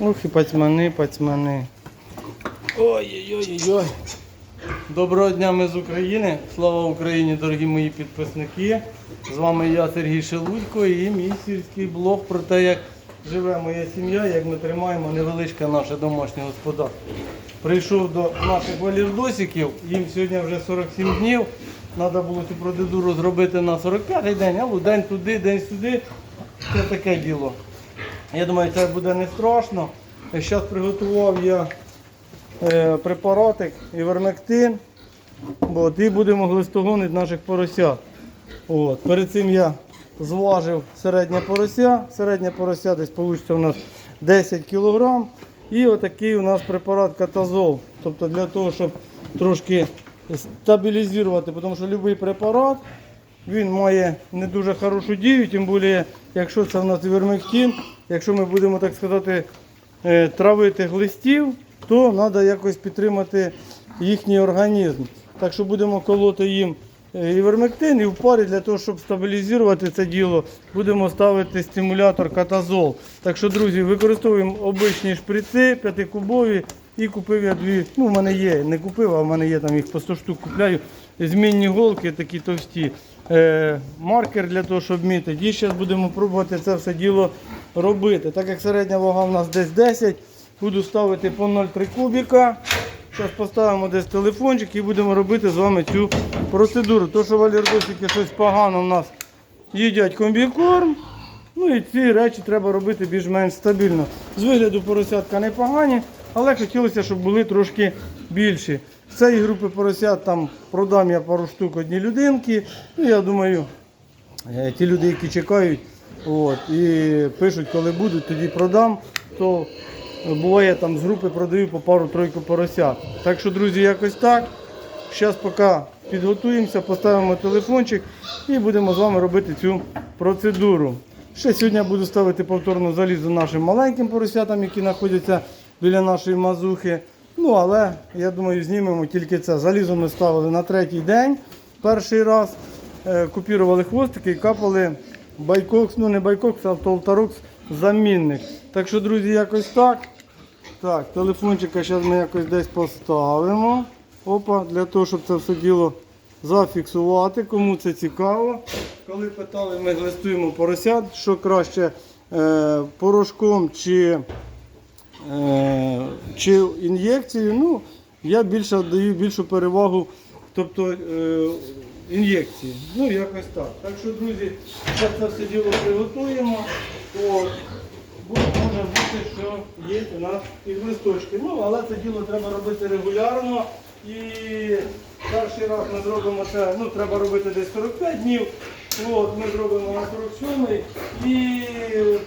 Ох і пацьмани, пацьмани. Ой-ой-ой-ой. Доброго дня, ми з України. Слава Україні, дорогі мої підписники. З вами я, Сергій Шелудько, і мій сільський блог про те, як живе моя сім'я, як ми тримаємо невеличке наше домашнє господарство. Прийшов до наших валірдосиків, їм сьогодні вже 47 днів. Треба було цю процедуру зробити на 45-й день, або день туди, день сюди. Це таке діло. Я думаю, це буде не страшно. Зараз приготував я е, препаратик івермектин. От, і будемо глистогонити наших поросят. От. Перед цим я зважив середнє порося. Середнє порося десь вийде у нас 10 кг. І отакий у нас препарат катазол. Тобто для того, щоб трошки стабілізувати, тому що будь-який препарат він має не дуже хорошу дію, тим більше, якщо це в нас івермектин, якщо ми будемо так сказати е, травити глистів, то треба якось підтримати їхній організм. Так що будемо колоти їм е, івермектин і в парі для того, щоб стабілізувати це діло, будемо ставити стимулятор катазол. Так що, друзі, використовуємо обичні шприци, п'ятикубові. І купив я дві, ну в мене є, не купив, а в мене є там їх по 100 штук купляю. Змінні голки такі товсті. Е, маркер для того, щоб мітити. І зараз будемо пробувати це все діло робити. Так як середня вага в нас десь 10, буду ставити по 0,3 кубіка. Зараз поставимо десь телефончик і будемо робити з вами цю процедуру. То, що валердосики щось погано в нас їдять комбікорм. Ну і ці речі треба робити більш-менш стабільно. З вигляду поросятка непогані, але хотілося, щоб були трошки більші. З цієї групи поросят там продам я пару штук одній людинки. Ну, я думаю, е, ті люди, які чекають от, і пишуть, коли будуть, тоді продам, то буває там з групи продаю по пару-тройку поросят. Так що, друзі, якось так. Зараз поки підготуємося, поставимо телефончик і будемо з вами робити цю процедуру. Ще сьогодні буду ставити повторно залізо нашим маленьким поросятам, які знаходяться біля нашої мазухи. Ну, але я думаю, знімемо тільки це. Залізо ми ставили на третій день. Перший раз е, купірували хвостики і капали байкокс, ну не байкокс, а толтарокс замінник. Так що, друзі, якось так. Так, телефончика зараз ми якось десь поставимо. Опа, для того, щоб це все діло зафіксувати, кому це цікаво. Коли питали, ми глистуємо поросят, що краще е, порошком чи, чи ін'єкцією. Ну, я більше даю більшу перевагу тобто, е, ін'єкції. Ну, якось так. Так що, друзі, зараз це все діло приготуємо. От. Може бути, що є у нас і листочки. Ну, але це діло треба робити регулярно. І перший раз ми зробимо це, ну, треба робити десь 45 днів. От, ми зробимо 47 і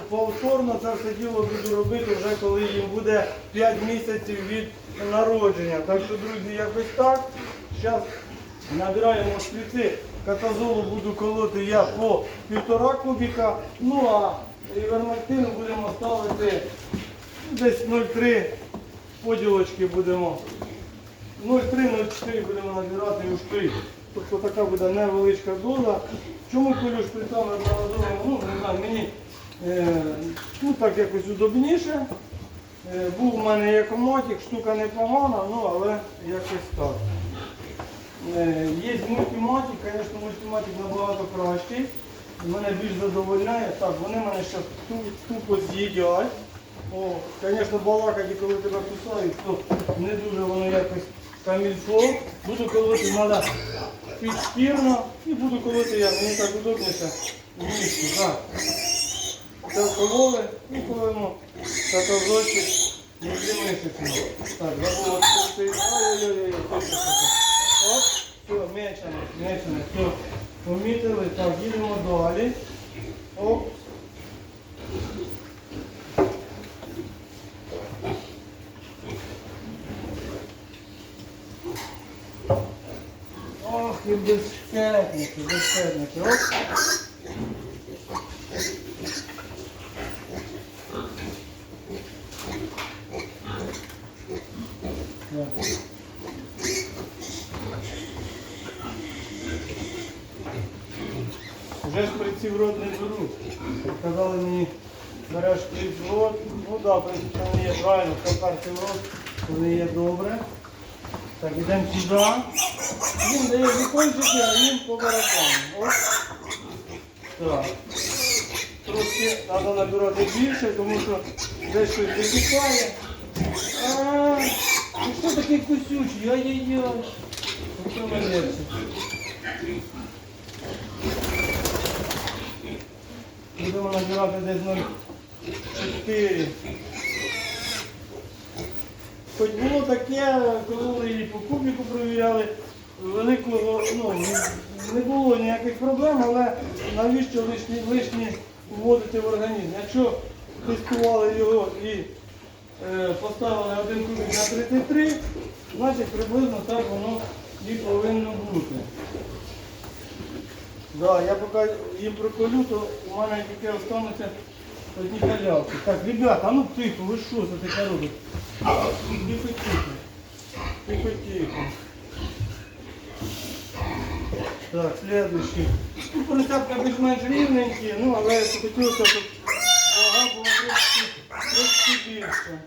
повторно це все діло буду робити вже коли їм буде 5 місяців від народження. Так що, друзі, якось так. Зараз набираємо шприці. Катазолу буду колоти я по півтора кубіка. Ну а івермектину будемо ставити десь 0,3 поділочки будемо. 0,3-0,4 будемо набирати у шприц. Тобто така буде невеличка доза. Чому колю шприцами одноразово? Ну, не знаю, мені е, ну, так якось удобніше. Е, був у мене екомотик, штука непогана, ну але якось так. Е, Є мультиматик, звісно, мультиматик набагато кращий. Мене більш задовольняє. Так, вони мене зараз тупо з'їдять. О, Звісно, балакати, коли тебе кусають, то не дуже воно якось камільфо. Буду колоти треба підшкірно і буду колоти я, мені так удобніше. в місці. Це вкололи і колимо катазочок і мишечку. Так, забула спустити. Ой-ой-ой, Оп, все, мечено, мечено, все. Помітили, так, їдемо далі. Оп. Ох, і безпечники, безпечники. Оп. Вже шприців рот не беру. Казали мені береш хліб в рот. Ну так, да, в принципі, вони є правильно, в рот, вони є добре. Так, ідемо сюди. Він дає вікончики, а їм по барабану. Ось. Трошки треба набирати більше, тому що десь щось витікає. А, ти що такий кусючий? Ай-яй-яй. Оце молодець. Будемо набирати десь 0,4. Хоч було таке, коли її по кубіку провіряли, великого ну, не було ніяких проблем, але навіщо лишні, лишні вводити в організм? Якщо тестували його і е, поставили один кубик на 33, значить приблизно так воно і повинно бути. Да, я поки їм приколю, то у мене тільки остануться одні халявки. Так, ребята, ну тихо, ви що за таке робите? Тихо, тихо. Тихо, тихо. Так, следующий. Ну, поросятка більш-менш рівненькі, ну, але хотілося, щоб вага була трошки, трошки більше.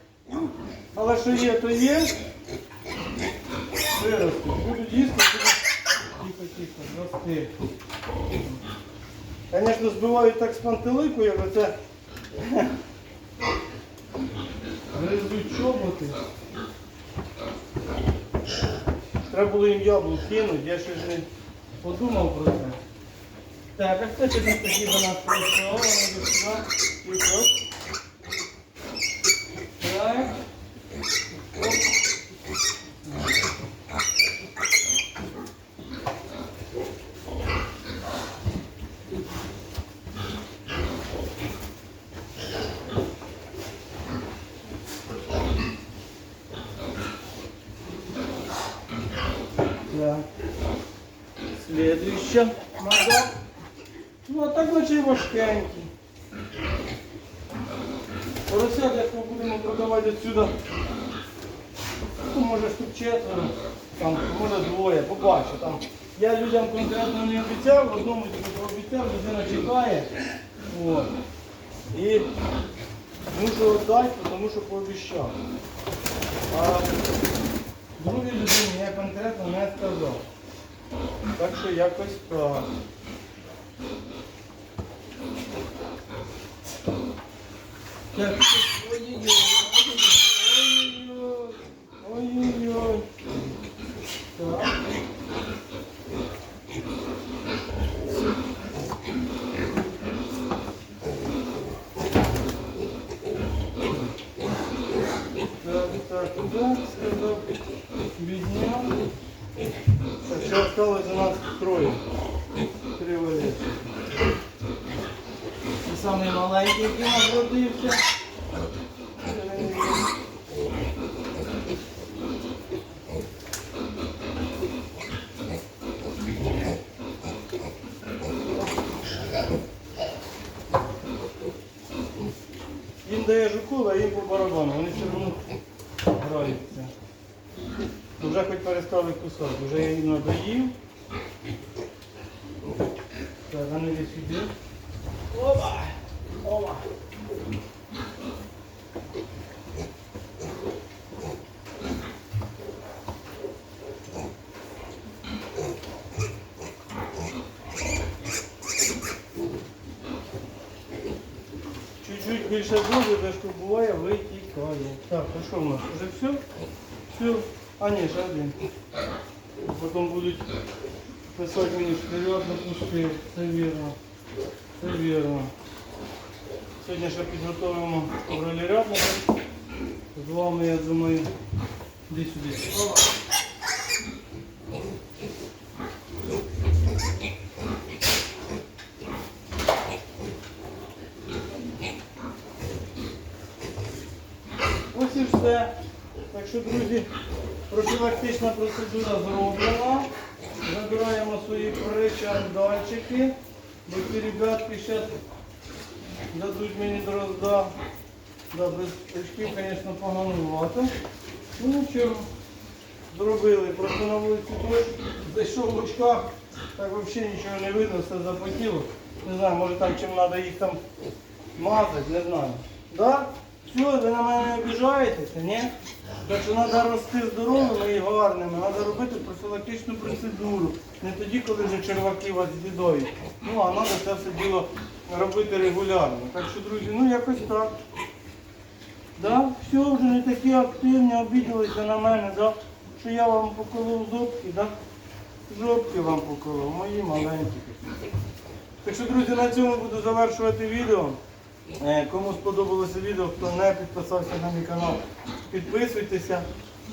Але що є, то є. Вирости. Будуть їсти, будуть тихо, тихо, рости. Звісно, збивають так з пантелику, як оце. Гризуть чоботи. Треба було їм яблук кинути, я ще ж не подумав про це. Так, а хто сьогодні тоді до нас прийшов? Вони до сюди. Тихо. Так. Оп. Так. Следующая мадам. Ну, так й важкенькі. Поросят, як ми будемо продавати відсюди, ну, може штук четверо, там, може двоє, побачу. Там. Я людям конкретно не обіцяв, одному тільки пообіцяв, людина чекає. От. І мушу віддати, тому що пообіцяв. А другій людині я конкретно не сказав. Так що якось так. Так, ой-ой-ой, ой-ой-ой, ой-ой-ой. Так. Так, так, туда, сказав, підняв. Так, ще осталось у нас троє. Три валети. І самий маленький, який народився. Їм дає жуку, а їм по барабану. Вони все одно граються. Вже хоч перестали кусати, вже я їм надоїв. Так, а йди сюди. Опа! Опа! Чуть-чуть більше дуже, де що буває, витікає. Так, а що в нас? Уже все? Все. А ні, ще один. Потім будуть писати мені вперед, допустив. Це вірно. Це вірно. Сьогодні ще підготуємо ролірядника. З вами, я думаю, десь сюди. Ось і все. Так що, друзі, профілактична процедура зроблена. Забираємо свої причандальчики, бо ці ребятки зараз дадуть мені дрозда. Да, без звісно, поганувато. Ну нічого, зробили. Просто на вулиці дощ, зайшов в очках, так взагалі нічого не видно, все запотіло. Не знаю, може там чим треба їх там мазати, не знаю. Да? Все, ви на мене не обіжаєтеся, ні? Так що треба рости здоровими і гарними, треба робити профілактичну процедуру. Не тоді, коли вже черваки вас з'їдають. Ну, а треба це все діло робити регулярно. Так що, друзі, ну якось так. Да? Все, вже не такі активні, обідалися на мене, да? що я вам поколов зубки, да? Зубки вам поколов, мої маленькі. Так що, друзі, на цьому буду завершувати відео. Е, Кому сподобалося відео, хто не підписався на мій канал, підписуйтеся.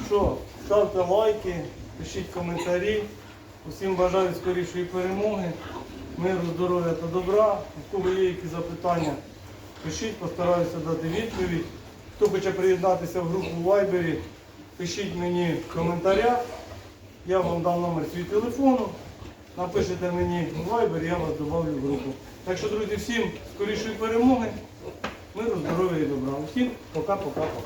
Що, ставте лайки, пишіть коментарі. Усім бажаю скорішої перемоги, миру, здоров'я та добра. У кого є які запитання, пишіть, постараюся дати відповідь. Хто хоче приєднатися в групу в Viber, пишіть мені в коментарях. Я вам дам номер свій телефону. Напишете мені в Viber, я вас добавлю в групу. Так що, друзі, всім скорішої перемоги, миру, здоров'я і добра. Усім пока-пока-пока.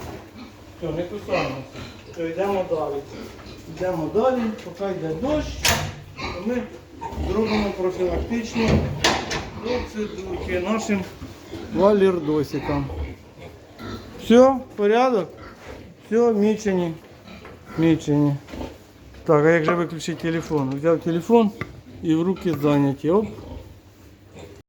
Все, не кусаємося. Йдемо далі. Йдемо далі, поки йде дощ, ми зробимо профілактичні процедурки нашим валірдосикам. Все, порядок? Все, мічені. Мічені. Так, а як же виключити телефон? Взяв телефон і в руки зайняті. Оп.